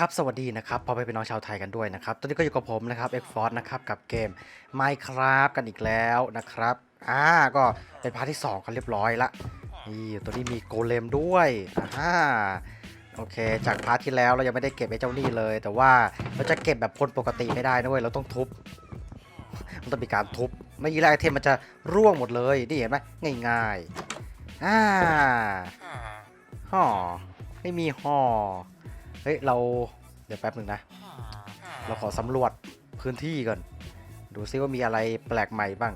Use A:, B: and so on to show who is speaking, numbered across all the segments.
A: เอาละครับสวัสดีนะครับพอไปเป็นน้องชาวไทยกันด้วยนะครับตอนนี้ก็อยู่กับผมนะครับ x f o r นะครับกับเกม Minecraft กันอีกแล้วนะครับอ่าก็เป็นพาร์ทที่2กันเรียบร้อยละนี่ตัวนี้มีโกเลมด้วยอ่าโอเค จากพาร์ทที่แล้วเรายังไม่ได้เก็บไอ้เจ้านี่เลย แต่ว่าเราจะเก็บแบบคนปกติไม่ได้นะเว้ยเราต้องทุบมันต้องมีการทุบไม่ยี้แล้วไอเทมมันจะร่วงหมดเลยนี่เห็นไหมง่ายๆอ่าห่อไม่มีห่อ เฮ้ยเราเดี๋ยวแป๊บหนึ่งนะ เราขอสำรวจพื้นที่ก่อน ดูซิว่ามีอะไรแปลกใหม่บ้าง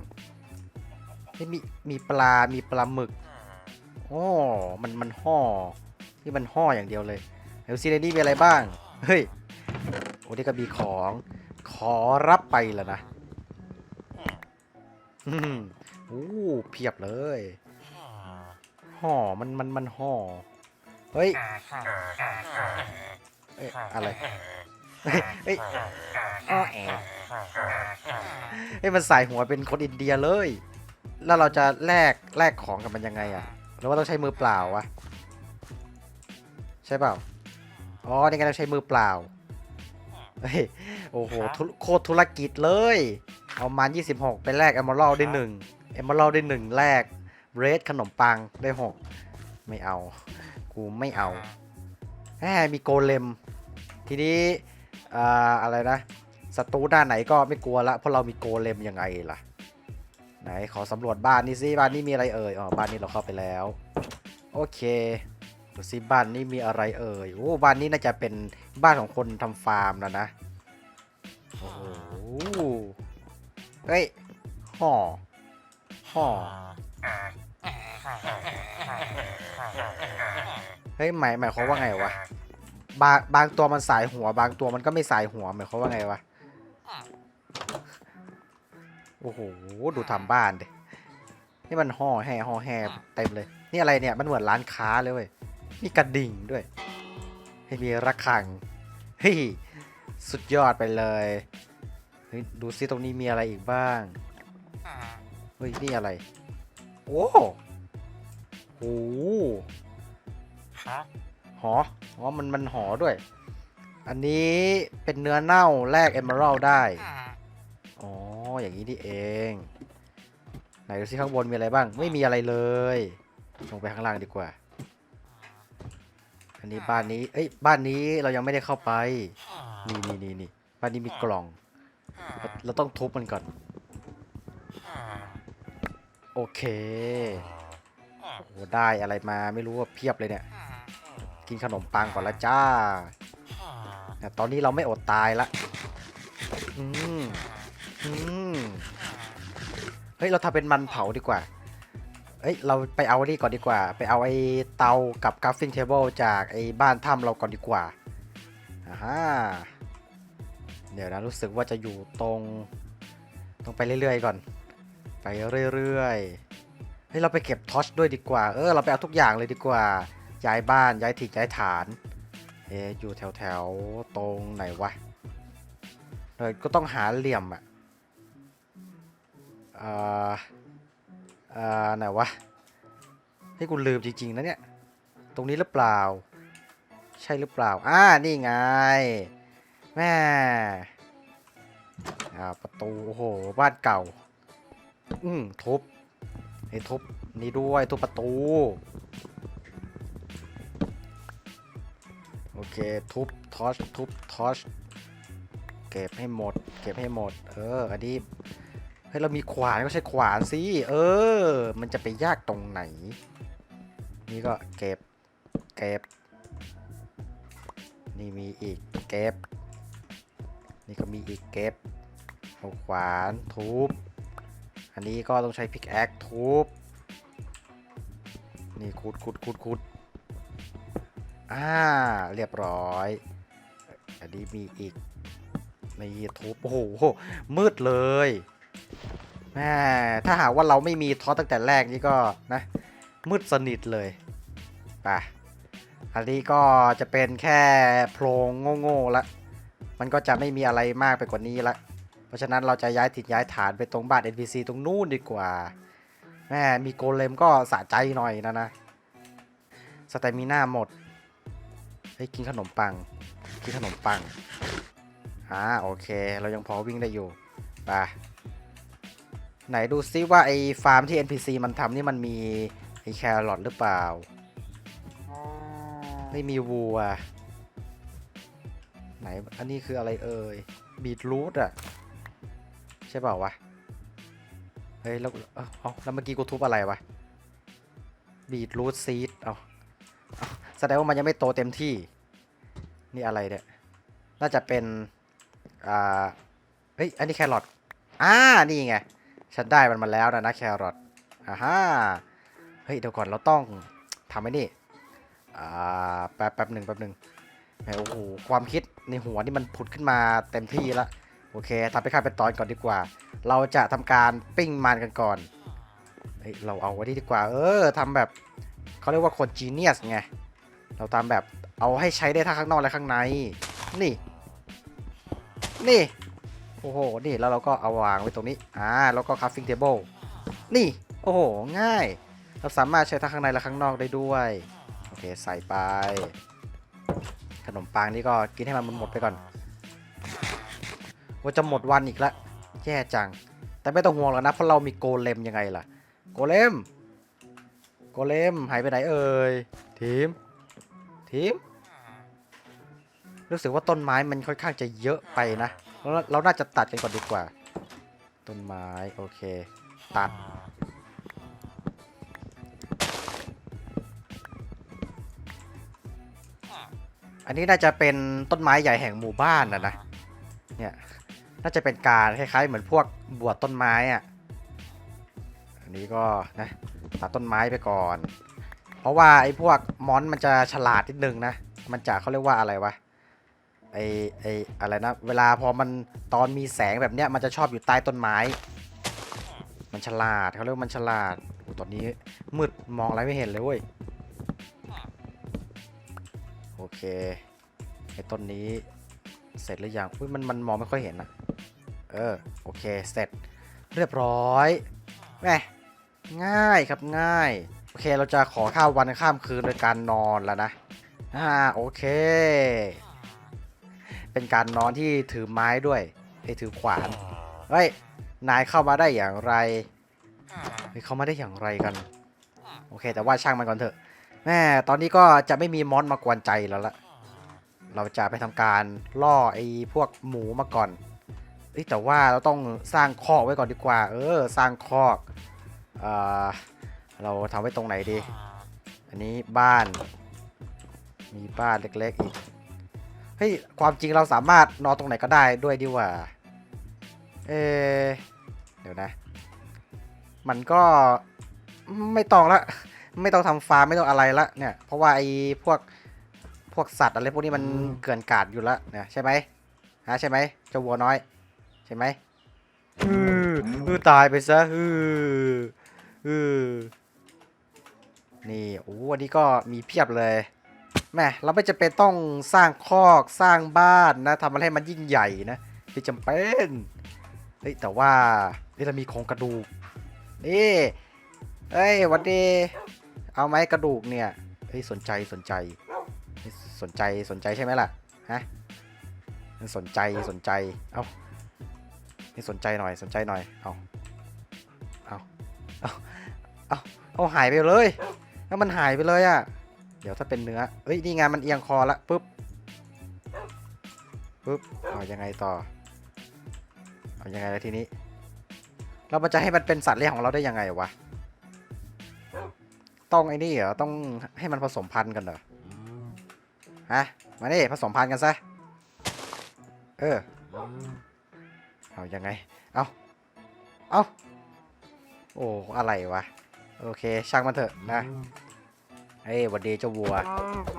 A: เฮ้ยมีมีปลา มีปลาหมึกโอ้มันมันห่อนี่มันห่ออย่างเดียวเลยเดี๋ยวซิในนี้มีอะไรบ้าง เฮ้ยโอ้นี่ก็มีของ ขอรับไปแล้วนะอืมโอ้เพียบเลยห่อมันมันมันห่อเฮ้ย เอ้ยอะไรเฮ้ยเฮ้ยอ้อแอเฮ้ยมันใส่หัวเป็นคนอินเดียเลย แล้วเราจะแลกแลกของกับมันยังไงอะหรือว่าต้องใช้มือเปล่าวะ ใช่เปล่า อ๋อนี่ไงเราใช้มือเปล่า เฮ้ย โอ้โหธุโคตรธุรกิจเลย เอามัน26 ไปแลกเอม r ร d ได้หนึ่งเอม r ร d ได้หนึ่งแลกเบรดขนมปังได้หกไม่เอา กูไม่เอาแหมมีโกเลม ทีนี้อ่าอะไรนะศัตรูด้านไหนก็ไม่กลัวละเพราะเรามีโกเลมยังไงล่ะ ไหนขอสำรวจบ้านนี้สิบ้านนี้มีอะไรเอ่ยอ๋อบ้านนี้เราเข้าไปแล้ว โอเคดูสิบ้านนี้มีอะไรเอ่ยโอ้บ้านนี้น่าจะเป็นบ้านของคนทำฟาร์มแล้วนะโอ้โหเฮ้ยห่อห่อเฮ้ยหมายหมายความว่าไงวะ บางบางตัวมันสายหัว บางตัวมันก็ไม่สายหัวหมายความว่าไงวะ โอ้โห ดูทำบ้านดิ นี่มันห่อแห่ห่อแห่เต็มเลย นี่อะไรเนี่ย มันเหมือนร้านค้าเลยเว้ย มีกระดิ่งด้วย ให้มีระฆัง เฮ้ย สุดยอดไปเลยเฮ้ยดูซิตรงนี้มีอะไรอีกบ้าง เฮ้ย นี่อะไร โอ้โหโอ้โหห ออ๋อมันมันหอด้วย อันนี้เป็นเนื้อเน่าแลกเอม r ร d ได้ อ๋อ อย่างนี้นี่เอง ไหนดูซิข้างบนมีอะไรบ้าง ไม่มีอะไรเลย ลงไปข้างล่างดีกว่า อันนี้บ้านนี้ เอ้ย บ้านนี้เรายังไม่ได้เข้าไป นี่นี่นี่นี่บ้านนี้มีกล่อง เราเราต้องทุบมันก่อน โอเคโอ้โหได้อะไรมาไม่รู้ว่าเพียบเลยเนี่ย กินขนมปังก่อนละจ้าแต่ตอนนี้เราไม่อดตายละอืมอืมเฮ้ย เราทำเป็นมันเผาดีกว่าเอ้ย เราไปเอานี่ก่อนดีกว่า ไปเอาไอ้เตากับกราฟิงเทเบิลจากไอ้บ้านถ้ำเราก่อนดีกว่าอ่าฮะเดี๋ยวนะรู้สึกว่าจะอยู่ตรงต้องไปเรื่อยๆก่อน ไปเรื่อยๆ เฮ้ย เราไปเก็บทอชด้วยดีกว่า เออ เราไปเอาทุกอย่างเลยดีกว่า ย้ายบ้านย้ายถิ่นย้ายฐานเอ๊อยู่แถวแถวตรงไหนวะเราก็ต้องหาเหลี่ยมอะเอ่อเอ่อไหนวะให้กูลืมจริงๆนะเนี่ย ตรงนี้หรือเปล่า ใช่หรือเปล่า อ่า นี่ไง แม่อ่าประตู โอ้โห บ้านเก่า อืมทุบให้ทุบ นี่ด้วย ทุบประตู เค ทุบทอชทุบทอชเก็บให้หมด เก็บให้หมด เออ อันนี้เฮ้ยเรามีขวานก็ใช้ขวานสิ เออ มันจะไปยากตรงไหน นี่ก็เก็บ เก็บ นี่มีอีกเก็บ นี่ก็มีอีกเก็บ เอาขวานทุบ อันนี้ก็ต้องใช้พิกแอคทุบ นี่ขุดขุดขุดขุด อ่า เรียบร้อย อันนี้มีอีกในี่ทุบโอ้โห มืดเลยแม่ถ้าหากว่าเราไม่มีท็อตตั้งแต่แรกนี่ก็นะ มืดสนิทเลยไปอันนี้ก็จะเป็นแค่โพรงโง่ๆละ มันก็จะไม่มีอะไรมากไปกว่านี้ละ เพราะฉะนั้นเราจะย้ายถิ่นย้ายฐานไปตรงบ้าน NPC ตรงนู้นดีกว่าแม่มีโกเลมก็สะใจหน่อยนะนะ สเตมิน่าหมด เฮ้ยกินขนมปัง กินขนมปัง อ่าโอเค เรายังพอวิ่งได้อยู่ไปไหนดูซิว่าไอ้ฟาร์มที่ NPC มันทำนี่มันมีไอ้แครอทหรือเปล่า ไม่มีวัว ไหนอันนี้คืออะไรเอ่ยบีทรูทอะใช่เปล่าวะ เฮ้ย แล้วเอ้าเอแล้วเมื่อกี้กูทุบอะไรวะบีทรูทซีดเอา แสดงว่ามันยังไม่โตเต็มที่ นี่อะไรเนี่ย น่าจะเป็น อ่า เฮ้ย อันนี้แครอท อ่า นี่ไง ฉันได้มันมาแล้วนะนะแครอทอ่าฮ่า เฮ้ย เดี๋ยวก่อน เราต้องทำไอ้นี่ อ่า แป๊บแป๊บหนึ่งแป๊บหนึ่งแหมโอ้โห ความคิดในหัวนี่มันผุดขึ้นมาเต็มที่แล้วโอเคทำไปค่าเป็นตอนก่อนดีกว่า เราจะทำการปิ้งมันกันก่อน เฮ้ย เราเอาไว้ดีกว่า เออทำแบบเขาเรียกว่าคนจีเนียสไง เราทำแบบเอาให้ใช้ได้ทั้งข้างนอกและข้างใน นี่ นี่ โอ้โห นี่แล้วเราก็เอาวางไว้ตรงนี้ อ่า แล้วก็คัฟฟิ้งเทเบิลนี่ โอ้โห ง่าย เราสามารถใช้ทั้งข้างในและข้างนอกได้ด้วย โอเค ใส่ไป ขนมปังนี่ก็กินให้มันหมดไปก่อน ว่าจะหมดวันอีกละ แย่จัง แต่ไม่ต้องห่วงหรอกนะ เพราะเรามีโกเลมยังไงล่ะ โกเลม โกเลม หายไปไหนเอ่ย ทีม ทีม รู้สึกว่าต้นไม้มันค่อนข้างจะเยอะไปนะเราเราน่าจะตัดกันก่อนดีกว่า ต้นไม้โอเค ตัด อันนี้น่าจะเป็นต้นไม้ใหญ่แห่งหมู่บ้านนะนะ เนี่ย น่าจะเป็นการคล้ายๆ เหมือนพวกบวชต้นไม้อะอันนี้ก็นะตัดต้นไม้ไปก่อน เพราะว่าไอ้พวกมอนมันจะฉลาดนิดนึงนะ มันจะเขาเรียกว่าอะไรวะ ไอไออะไรนะ เวลาพอมันตอนมีแสงแบบเนี้ยมันจะชอบอยู่ใต้ต้นไม้ มันฉลาดเขาเรียกมันฉลาดโอ้ตอนนี้มืดมองอะไรไม่เห็นเลยเว้ย โอเค ไอ้ต้นนี้เสร็จหรือยังอุ้ยมันมันมองไม่ค่อยเห็นนะเออ โอเค เสร็จ เรียบร้อยแหมง่ายครับง่าย โอเคเราจะขอข้าววันข้ามคืนโดยการนอนแล้วนะอ่าโอเค เป็นการนอนที่ถือไม้ด้วยไอ้ถือขวานเฮ้ยนายเข้ามาได้อย่างไรเฮ้ยเข้ามาได้อย่างไรกันโอเค แต่ว่าช่างมันก่อนเถอะแม่ตอนนี้ก็จะไม่มีมอสมากวนใจแล้วละเราจะไปทำการล่อไอ้พวกหมูมาก่อนเอ้ยแต่ว่าเราต้องสร้างคอกไว้ก่อนดีกว่า เออ สร้างคอกเอ่อ เราทำไว้ตรงไหนดี อันนี้บ้าน มีบ้านเล็กๆอีก เฮ้ย ความจริงเราสามารถนอนตรงไหนก็ได้ด้วยดีกว่า เอะเดี๋ยวนะ มันก็ไม่ต้องละ ไม่ต้องทำฟาร์มไม่ต้องอะไรละเนี่ย เพราะว่าไอ้พวกพวกสัตว์อะไรพวกนี้มันเกลื่อนกลาดอยู่แล้วเนี่ยใช่ไหมฮะใช่ไหมเจ้าวัวน้อย ใช่ไหมอืออือตายไปซะอืออือ นี่โอ้อันนี้ก็มีเพียบเลยแม่เราไม่จำเป็นต้องสร้างคอกสร้างบ้านนะทำอะไรให้มันยิ่งใหญ่นะที่จำเป็นเฮ้ยแต่ว่านี่เรามีโครงกระดูกนี่เฮ้ยหวันดีเอาไหมกระดูกเนี่ยเฮ้ยสนใจสนใจ สนใจสนใจใช่ไหมล่ะฮะสนใจสนใจเอานี่สนใจหน่อยสนใจหน่อยเอาเอาเอาเอาเอาหายไปเลย แล้วมันหายไปเลยอะ่ะ เดี๋ยวถ้าเป็นเนื้อเฮ้ย นี่ไงมันเอียงคอละปุ๊บ ปุ๊บเอายังไงต่อ เอายังไงแล้วทีนี้ เรามันจะให้มันเป็นสัตว์เลี้ยงของเราได้ยังไงวะ ต้องไอ้นี่เหรอ ต้องให้มันผสมพันธุ์กันเหรอ ฮะ มานี่ผสมพันธุ์กันซะ เออ เอายังไง เอาเอาโอ้ อะไรวะ โอเค ช่างมันเถอะนะ เฮ้ยหวันดีเจ้าวัว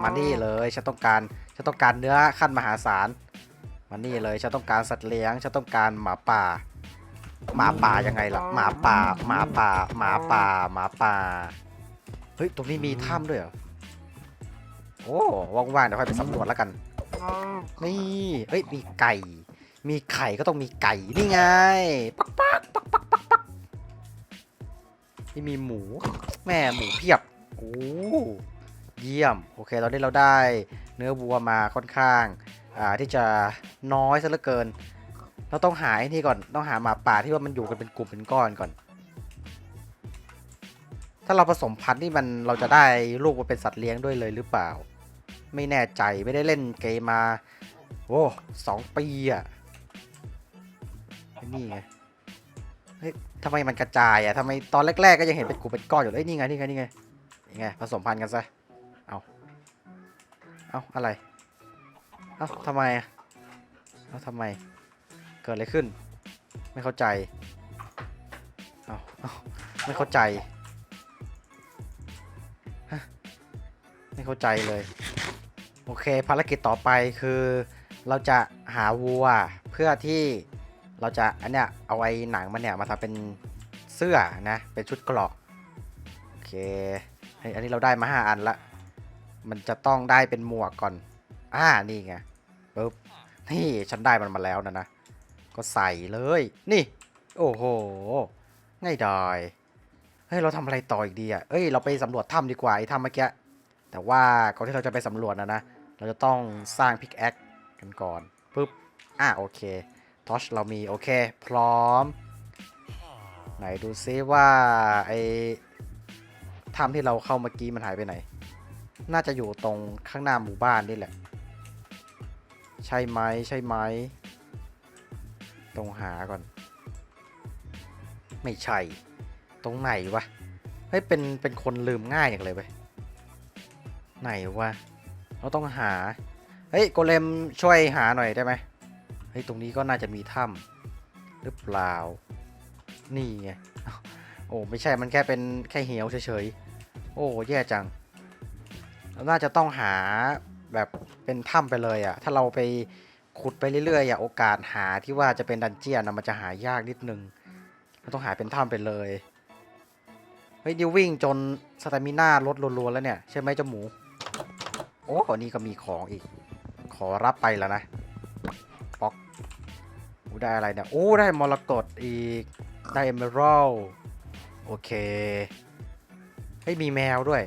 A: มานี่เลยฉันต้องการฉันต้องการเนื้อขั้นมหาศาลมานี่เลยฉันต้องการสัตว์เลี้ยงฉันต้องการหมาป่า หมาป่ายังไงล่ะ หมาป่า หมาป่า หมาป่า หมาป่า เฮ้ย ตรงนี้มีถ้ำด้วยเหรอ โอ้ว่างๆเดี๋ยวค่อยไปสำรวจแล้วกัน นี่เฮ้ย มีไก่ มีไข่ก็ต้องมีไก่ นี่ไง ปักปักปักปักปักปักนี่มีหมู แม่หมูเพียบโอ้ เยี่ยม โอเคตอนนี้เราได้เนื้อวัวมาค่อนข้าง อ่า ที่จะน้อยซะเหลือเกิน เราต้องหาไอ้นี่ก่อน ต้องหาหมาป่าที่ว่ามันอยู่กันเป็นกลุ่มเป็นก้อนก่อน ถ้าเราผสมพันธุ์นี่มันเราจะได้ลูกมาเป็นสัตว์เลี้ยงด้วยเลยหรือเปล่า ไม่แน่ใจ ไม่ได้เล่นเกมมาโอ้สองปีอะไอ้นี่ไง เฮ้ยทำไมมันกระจายอะทำไมตอนแรก ๆ ก็ยังเห็นเป็นกลุ่มเป็นก้อนอยู่เลยนี่ไง นี่ไง นี่ไง ไงผสมพันธุ์กันซะ เอาเอาอะไร เอาทำไมเอาทำไม เกิดอะไรขึ้น ไม่เข้าใจ เอาเอาไม่เข้าใจ ฮะ ไม่เข้าใจเลย โอเค ภารกิจต่อไปคือ เราจะหาวัวเพื่อที่เราจะอันเนี้ยเอาไอ้หนังมันเนี่ยมาทำเป็นเสื้อนะ เป็นชุดเกราะโอเค ฮ้ยอันนี้เราได้มาห้าอันละ มันจะต้องได้เป็นหมวกก่อน อ่า นี่ไงปึ๊บ นี่ฉันได้มันมาแล้วนะนะ ก็ใส่เลย นี่ โอ้โห ง่ายดาย เฮ้ย เราทำอะไรต่ออีกดีอะเอ้ย เราไปสำรวจถ้ำดีกว่าไอ้ถ้ำเมื่อกี้ แต่ว่าก่อนที่เราจะไปสำรวจนะนะ เราจะต้องสร้างพิกแอคกันก่อนปึ๊บ อะโอเค ทอชเรามีโอเค พร้อม ไหนดูซิว่าไอ ถ้ำที่เราเข้าเมื่อกี้มันหายไปไหน น่าจะอยู่ตรงข้างหน้าหมู่บ้านนี่แหละ ใช่ไหมใช่ไหมตรงหาก่อน ไม่ใช่ ตรงไหนวะ เฮ้ย เป็น เป็นคนลืมง่ายอย่างเลยเว้ยไหนวะ เราต้องหา เฮ้ย โกเลมช่วยหาหน่อยได้ไหมเฮ้ย ตรงนี้ก็น่าจะมีถ้ำหรือเปล่า นี่ไง โอ้ ไม่ใช่ มันแค่เป็นแค่เหวเฉยๆ โอ้แย่จังเราน่าจะต้องหาแบบเป็นถ้ำไปเลยอะ่ะ ถ้าเราไปขุดไปเรื่อยๆอะโอกาสหาที่ว่าจะเป็นดันเจียนนะมันจะหายากนิดนึงเราต้องหาเป็นถ้ำไปเลยเฮ้ยดิววิ่งจนสตามิน่าลดรัวๆแล้วเนี่ยใช่ไหมเจ้าหมู โอ้นี่ก็มีของอีก ขอรับไปแล้วนะป๊อกโอ้ได้อะไรเนี่ยโอ้ได้มรกตอีกได้เอเมอรัลโอเค เฮ้ยมีแมวด้วย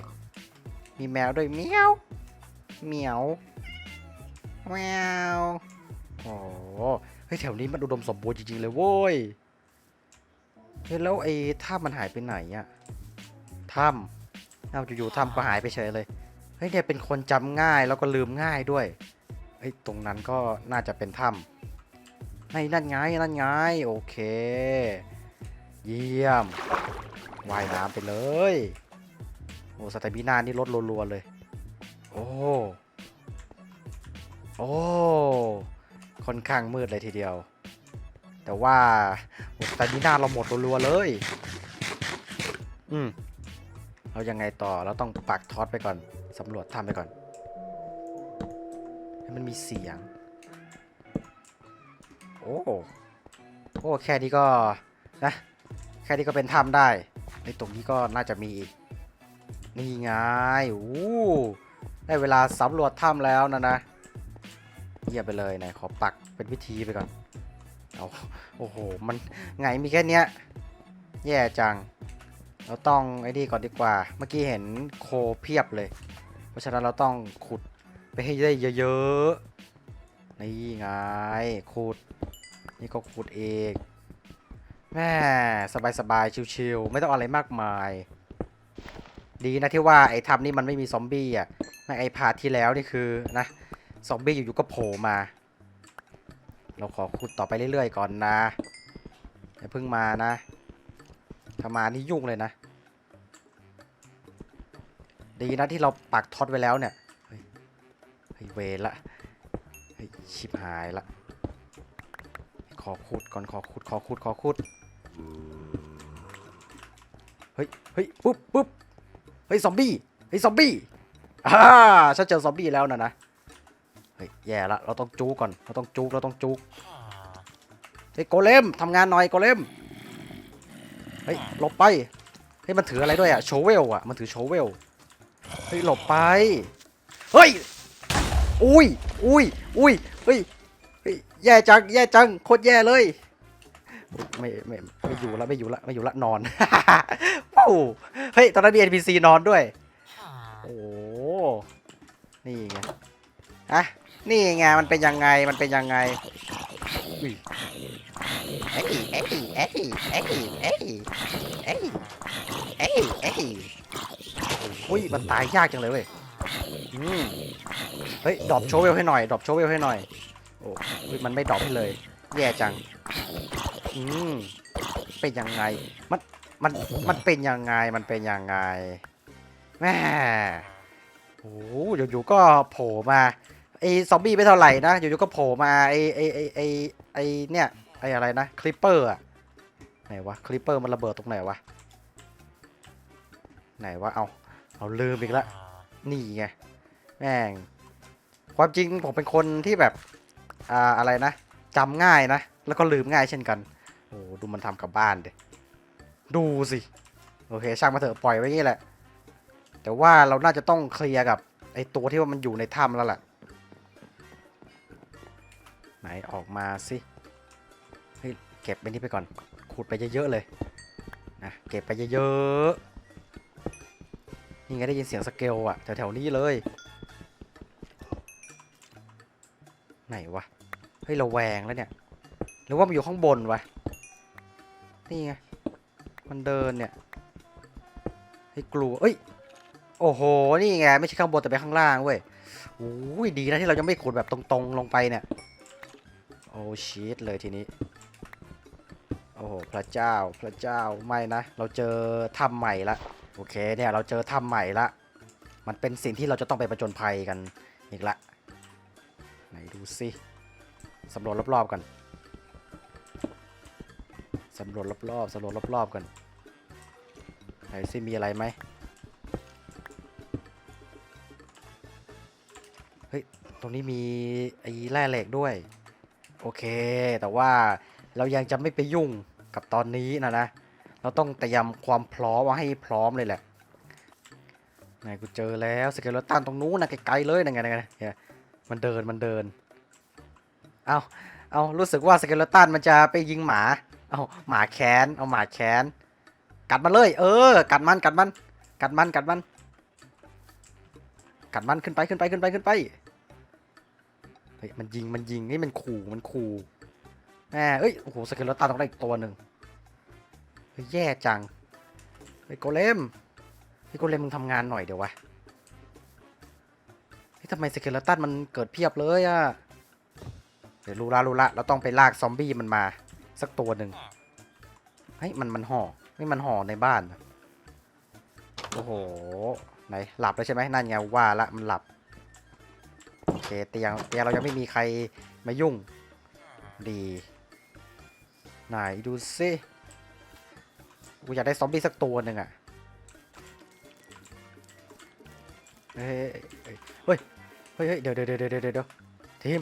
A: มีแมวด้วยเมียวเมียวแมวโอ้เฮ้ยแถวนี้มันอุดมสมบูรณ์จริงๆเลยโว้ยเฮ้ยแล้วไอ้ถ้ำมันหายไปไหนอะถ้ำเอาอยู่ๆถ้ำก็หายไปเฉยเลยเฮ้ยเนี่ยเป็นคนจำง่ายแล้วก็ลืมง่ายด้วยเฮ้ยตรงนั้นก็น่าจะเป็นถ้ำไอ้นั่นไงนั่นไงโอเค เยี่ยมว่ายน้ำไปเลย โอ้สเตมินานี่ลดรัวๆเลย โอ้ โอ้ค่อนข้างมืดเลยทีเดียว แต่ว่าสเตมินาเราหมดรัวๆเลย อืมเรายังไงต่อเราต้องปักทอดไปก่อนสำรวจทำไปก่อนให้มันมีเสียง โอ้โอ้แค่นี้ก็นะ แค่นี้ก็เป็นถ้ำได้ในตรงนี้ก็น่าจะมีอีก นี่ไงโอ้ได้เวลาสำรวจถ้ำแล้วนะนะเยี่ยไปเลยไหนขอปักเป็นพิธีไปก่อน เอาโอ้โห มันไงมีแค่เนี้ย แย่จัง เราต้องไอ้นี่ก่อนดีกว่า เมื่อกี้เห็นโคเพียบเลย เพราะฉะนั้นเราต้องขุดไปให้ได้เยอะๆ นี่ไง ขุด นี่ก็ขุดเองแม่สบายๆ ชิวๆ ไม่ต้องอะไรมากมาย ดีนะที่ว่าไอ้ทำนี่มันไม่มีซอมบี้อะในไอ้พาที่แล้วนี่คือนะซอมบี้อยู่ๆก็โผล่มา เราขอขุดต่อไปเรื่อยๆก่อนนะอย่าเพิ่งมานะถ้ามานี่ยุ่งเลยนะ ดีนะที่เราปักท็อตไว้แล้วเนี่ยเฮ้ยเฮ้ยเวละเฮ้ยชิบหายละ ขอขุดก่อนขอขุดขอขุดขอขุดเฮ้ยเฮ้ยปุ๊บปุ๊บ เฮ้ยซอมบี้เฮ้ยซอมบี้อ่าฉันเจอซอมบี้แล้วนะนะเฮ้ยแย่ละเราต้องจูกก่อนเราต้องจูกเราต้องจูกเฮ้ยโกเลมทำงานหน่อยโกเลมเฮ้ยหลบไปเฮ้ยมันถืออะไรด้วยอะโชเวลอะมันถือโชเวลเฮ้ยหลบไปเฮ้ยอุ้ยอุ้ยอุ้ยเฮ้ยแย่จังแย่จังโคตรแย่เลยไม่ไม่ไม่อยู่ละไม่อยู่ละไม่อยู่ละนอน เฮ้ย ตอนนั้นมี NPC นอนด้วย โอ้นี่ไงอะนี่ไง มันเป็นยังไง มันเป็นยังไงอุ้ยเอ้ยเอ้ยเอ้ยเอ้ยเอ้ยเอ้ยเอ้ยเอ้ยอุ้ย มันตายยากจังเลยเว้ยอืมเฮ้ย ดรอปโชว์เวลให้หน่อย ดรอปโชว์เวลให้หน่อย โอ้ยมันไม่ดรอปให้เลย แย่จัง อืมเป็นยังไง มัน มันมันเป็นยังไงมันเป็นยังไงแม่โอ้โหอยู่ๆก็โผล่มาไอ้ซอมบี้ไม่เท่าไหร่นะอยู่ๆก็โผล่มาไอ้ไอ้ไอ้ไอ้ไอ้เนี่ยไอ้อะไรนะคลิปเปอร์อะไหนวะคลิปเปอร์มันระเบิดตรงไหนวะไหนวะเอาเอาลืมอีกแล้วนี่ไงแม่งความจริงผมเป็นคนที่แบบอ่าอะไรนะจำง่ายนะ แล้วก็ลืมง่ายเช่นกันโอ้ดูมันทำกับบ้านเด็ ดูสิ โอเค ช่างมาเถอะปล่อยไว้งี้แหละ แต่ว่าเราน่าจะต้องเคลียร์กับไอตัวที่ว่ามันอยู่ในถ้ำแล้วล่ะ ไหนออกมาสิเฮ้ยเก็บไปนี่ไปก่อน ขุดไปเยอะๆเลยนะเก็บไปเยอะๆนี่ไงได้ยินเสียงสเกลอะแถวๆนี้เลย ไหนวะ เฮ้ยเราแวงแล้วเนี่ย หรือว่ามันอยู่ข้างบนวะ นี่ไง มันเดินเนี่ย ให้กลัว เอ้ย โอ้โห นี่ไง ไม่ใช่ข้างบนแต่เป็นข้างล่างเว้ยโอ้ยดีนะที่เรายังไม่ขุดแบบตรงๆลงไปเนี่ย โอ้ชีตเลยทีนี้ โอ้โห พระเจ้า พระเจ้า ไม่นะ เราเจอถ้ำใหม่ละ โอเค เนี่ย เราเจอถ้ำใหม่ละ มันเป็นสิ่งที่เราจะต้องไปประจนภัยกันอีกละ ไหนดูสิสำรวจรอบๆกัน สำรวจรอบๆสำรวจรอบๆกันไหนสิมีอะไรไหมเฮ้ย ตรงนี้มีไอ้แร่เหล็กด้วย โอเค แต่ว่าเรายังจะไม่ไปยุ่งกับตอนนี้นะนะ เราต้องเตรียมความพร้อมมาให้พร้อมเลยแหละไหนกูเจอแล้วสเกลตันตรงนู้นนะไกลๆเลยนั่นไงนั่นไงเนี่ยมันเดินมันเดิน เอาเอารู้สึกว่าสเกลตันมันจะไปยิงหมา เอาหมาแค้นเอาหมาแค้นกัดมันเลย เออ กัดมันกัดมัน กัดมันกัดมัน กัดมันขึ้นไปขึ้นไปขึ้นไปขึ้นไปเฮ้ยมันยิงมันยิงนี่มันขู่มันขู่แหมเอ้ยโอ้โหสเกลตันต้องได้อีกตัวหนึ่งเฮ้ยแย่จังเฮ้ยโกเลมเฮ้ยโกเลมมึงทำงานหน่อยเดี๋ยววะเฮ้ยทำไมสเกลตันมันเกิดเพียบเลยอะเดี๋ยวรู้ละรู้ละเราต้องไปลากซอมบี้มันมา สักตัวหนึ่งเฮ้ยมันมันห่อนี่มันห่อในบ้านโอ้โหไหนหลับแล้วใช่ไหมนั่นไงว่าละมันหลับโอเคเตียงเตียงเรายังไม่มีใครมายุ่งดีไหนดูซิกูอยากได้ซอมบี้สักตัวหนึ่งอะเฮ้ยเฮ้ยเฮ้ยเฮ้ยเฮ้ยเดี๋ยวเดี๋ยวเดี๋ยวเดี๋ยวเดี๋ยวทีม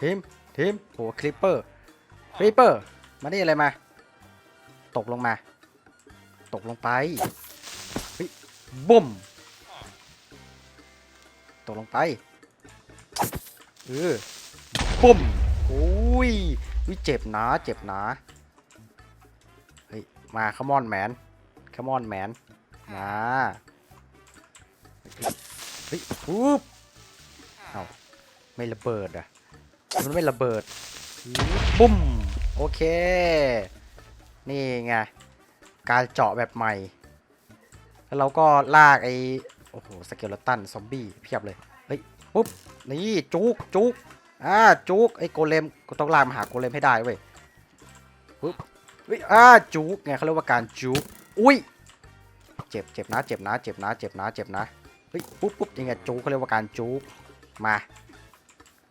A: ทีมทีมโหคลิปเปอร์ ครีเปอร์มานี่อะไรมา ตกลงมา ตกลงไปเฮ้ยบุ้มตกลงไปเออบุ้มโอ้ยวิเจ็บหนาเจ็บหนาเฮ้ยมาขมอนแมนขมอนแมนมาเฮ้ยปุ๊บเอาไม่ระเบิดอะมันไม่ระเบิดบุ้ม โอเค นี่ไง การเจาะแบบใหม่ แล้วเราก็ลากไอ้ โอ้โห สเกลตันซอมบี้เพียบเลย เฮ้ย ปุ๊บ นี่จุกจุกอ่าจุกไอ้โกเลมก็ต้องลากมาหาโกเลมให้ได้เว้ยปุ๊บเฮ้ยอ่าจุกไงเขาเรียกว่าการจุกอุ้ย เจ็บเจ็บนะ เจ็บนะ เจ็บนะ เจ็บนะ เจ็บนะ เฮ้ย ปุ๊บปุ๊บยังไงจุกเขาเรียกว่าการจุกมา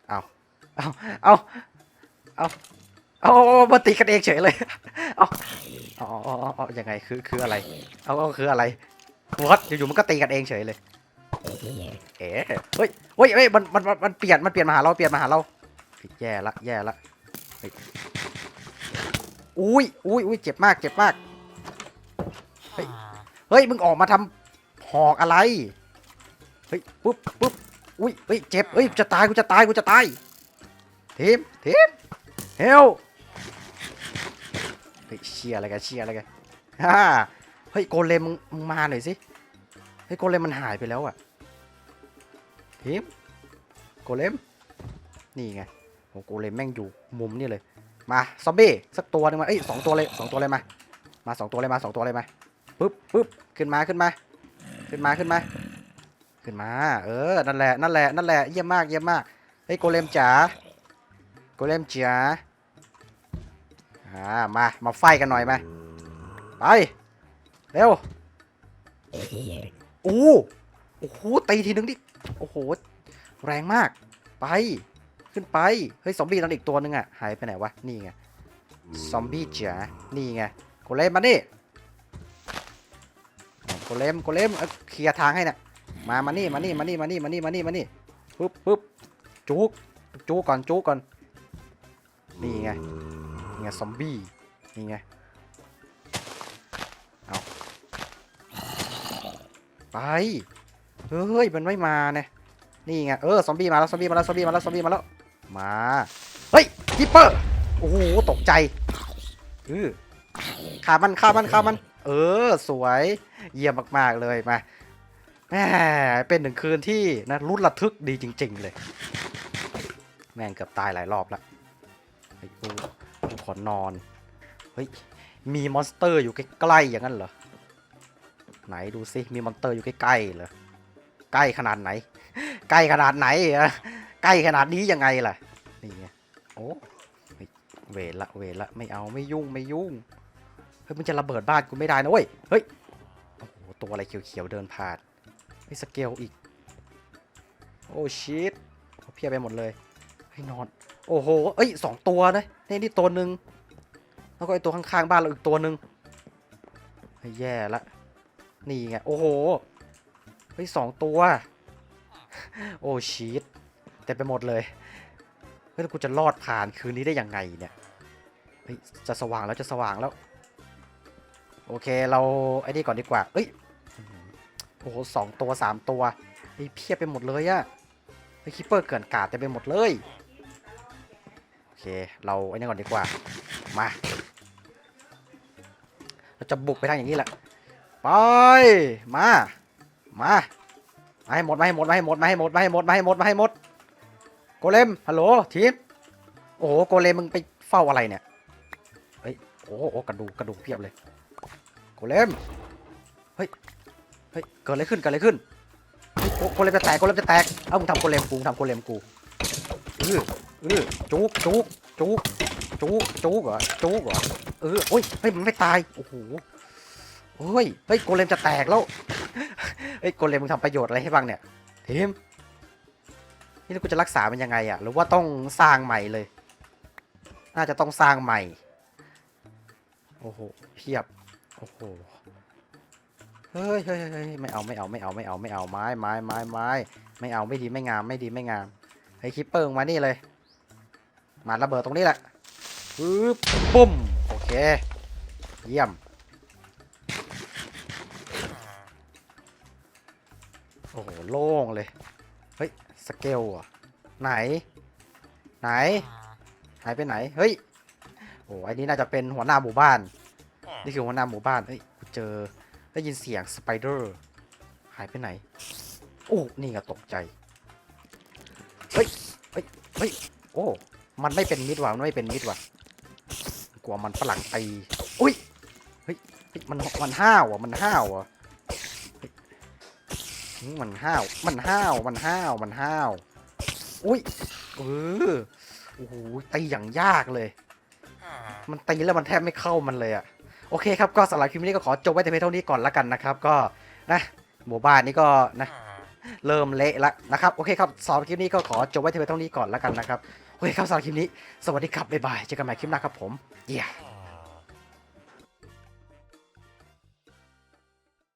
A: เอาเอาเอาเอา เอาเอามาตีกันเองเฉยเลย เอาอาเออาเอยังไงคือคืออะไรเอาเอาคืออะไรวัดอยู่ๆมันก็ตีกันเองเฉยเลย เอ๋เฮ้ยเฮ้ยเฮ้ยมันมันมันเปลี่ยนมันเปลี่ยนมาหาเราเปลี่ยนมาหาเราแย่ละแย่ละอุ้ยอุ้ยอุ้ยเจ็บมากเจ็บมาก เฮ้ยเฮ้ยมึงออกมาทำหอกอะไร เฮ้ยปุ๊บปุ๊บอุ้ยเฮ้ยเจ็บเฮ้ยกูจะตายกูจะตายกูจะตายทีมทีมเฮล ฮ้ยเชียอะไรกันเชียอะไรกันฮ่าเฮ้ยโกเลมมึงมาหน่อยสิเฮ้ยโกเลมมันหายไปแล้วอะทีมโกเลมนี่ไงโอ้โกเลมแม่งอยู่มุมนี่เลย มาซอมบี้สักตัวหนึงมาเอ้ยสองตัวเลยสองตัวเลยมามาสองตัวเลยมาสองตัวเลยมาปึ๊บปึ๊บขึ้นมาขึ้นมา ขึ้นมาขึ้นมา ขึ้นมา เออนั่นแหละนั่นแหละนั่นแหละเยี่ยมมากเยี่ยมมากเฮ้ยโกเลมจ๋าโกเลมจ๋า อ่ามา มาไฟกันหน่อยมาไป เร็วโอ้โหโอ้โหตีทีนึงดิโอ้โห แรงมาก ไป ขึ้นไป เฮ้ย ซอมบี้นั่นอีกตัวนึงอะหายไปไหนวะ นี่ไง ซอมบี้จ๋า นี่ไงโกเลมมานี่โกเลมโกเลมเอ้ยเคลียร์ทางให้น่ะมามานี่มานี่มานี่มานี่มานี่มานี่มานี่ปึ๊บปึ๊บจุกจุกก่อนจุกก่อน นี่ไงนี่ ไงซอมบี้นี่ไงเอาไปเฮ้ยมันไม่มาเนี่ยนี่ไงเออซอมบี้มาแล้วซอมบี้มาแล้วซอมบี้มาแล้วซอมบี้มาแล้วมาเฮ้ยคิปเปอร์โอ้โหตกใจเออฆ่ามันฆ่ามันฆ่ามัน เออ สวยเยี่ยมมาก ๆ เลยมาแหมเป็นหนึ่งคืนที่นะรุนระทึกดีจริง ๆ เลย แม่งเกือบตายหลายรอบแล้วเฮ้ยกูกู ขอนอน เฮ้ย มีมอนสเตอร์อยู่ใกล้ๆอย่างนั้นเหรอ ไหนดูซิ มีมอนสเตอร์อยู่ใกล้ๆเหรอ ใกล้ขนาดไหน ใกล้ขนาดไหนอะใกล้ขนาดนี้ยังไงล่ะ นี่ไง โอ้เฮ้ยเวรละเวรละไม่เอาไม่ยุ่งไม่ยุ่ง เฮ้ยมันจะระเบิดบ้านกูไม่ได้นะเว้ย เฮ้ย โอ้โหตัวอะไรเขียวๆเดินผ่านไอ้สเกลอีก โอ้ชิตเพียบไปหมดเลย เฮ้ยนอน โอ้โห เอ้ยสองตัวนะนี่นี่ตัวหนึ่งแล้วก็ไอตัวข้างๆบ้านเราอีกตัวหนึ่งเฮ้ยแย่ละ นี่ไง โอ้โห เฮ้ยสองตัว โอ้ชีตเต็มไปหมดเลย เฮ้ยแล้วกูจะรอดผ่านคืนนี้ได้ยังไงเนี่ย เฮ้ยจะสว่างแล้วจะสว่างแล้ว โอเคเราไอ้นี่ก่อนดีกว่า เอ้ย โอ้โหสองตัวสามตัวไอ้ยเพียบไปหมดเลยอะไอ้คิปเปอร์เกินกาดเต็มไปหมดเลย เคเราไอ้นี่ก่อนดีกว่า มา เราจะบุกไปทางอย่างนี้แหละ ไป มา มา มาให้หมดมาให้หมดมาให้หมดมาให้หมดมาให้หมดมาให้หมดมาให้หมด โกเลม ฮัลโหลทีม โอ้โห โกเลมมึงไปเฝ้าอะไรเนี่ย เฮ้ย โอ้โหกระดูกกระดูกเพียบเลย โกเลม เฮ้ย เฮ้ย เกิดอะไรขึ้น เกิดอะไรขึ้นโกเลมจะแตก โกเลมจะแตก เอ้ามึงทำโกเลมกูทำโกเลมกูเออ เออจุกจุกจุกจุกจุกเหรอจุกเหรอเออโอ้ยเฮ้ยมันไม่ตายโอ้โหโอ้ยเฮ้ยโกเลมจะแตกแล้วเฮ้ยโกเลมมึงทำประโยชน์อะไรให้บ้างเนี่ยทีมนี่กูจะรักษามันยังไงอะหรือว่าต้องสร้างใหม่เลย น่าจะต้องสร้างใหม่โอ้โหเพียบโอ้โหเฮ้ยเฮ้ยเฮ้ยไม่เอาไม่เอาไม่เอาไม่เอาไม่เอาไม้ไม้ไม้ไม้ไม่เอาไม่ดีไม่งามไม่ดีไม่งามไอ้คิปเปอร์มานี่เลย มาระเบิดตรงนี้แหละปึ๊บปุ้มโอเค เยี่ยม โอ้โห โล่งเลย เฮ้ย สเกลอะไหน ไหน หายไปไหน เฮ้ย โอ้ไอ้นี่น่าจะเป็นหัวหน้าหมู่บ้าน นี่คือหัวหน้าหมู่บ้าน เฮ้ยกูเจอ ได้ยินเสียงสไปเดอร์ หายไปไหน โอ้ นี่ก็ตกใจ เฮ้ย เฮ้ย เฮ้ย โอ้ มันไม่เป็นมิดว่ะมันไม่เป็นมิดว่ะกลัวมันฝรั่งตีอุ้ยเฮ้ยมันมันห้าวอะมันห้าวอะมันห้าว มันห้าว มันห้าว มันห้าว อุ้ย เออ โอ้โห ตีอย่างยากเลย มันตีแล้วมันแทบไม่เข้ามันเลยอะโอเคครับ ก็สำหรับคลิปนี้ก็ขอจบไว้แต่เพียงเท่านี้ก่อนละกันนะครับ ก็นะ หมู่บ้านนี้ก็นะ เริ่มเละแล้วนะครับ โอเคครับสำหรับคลิปนี้ก็ขอจบไว้แต่เพียงเท่านี้ก่อนละกันนะครับ เคครับสำหรับคลิปนี้ สวัสดีครับ บ๊ายบาย เจอกันใหม่คลิปหน้าครับผม เยี่ย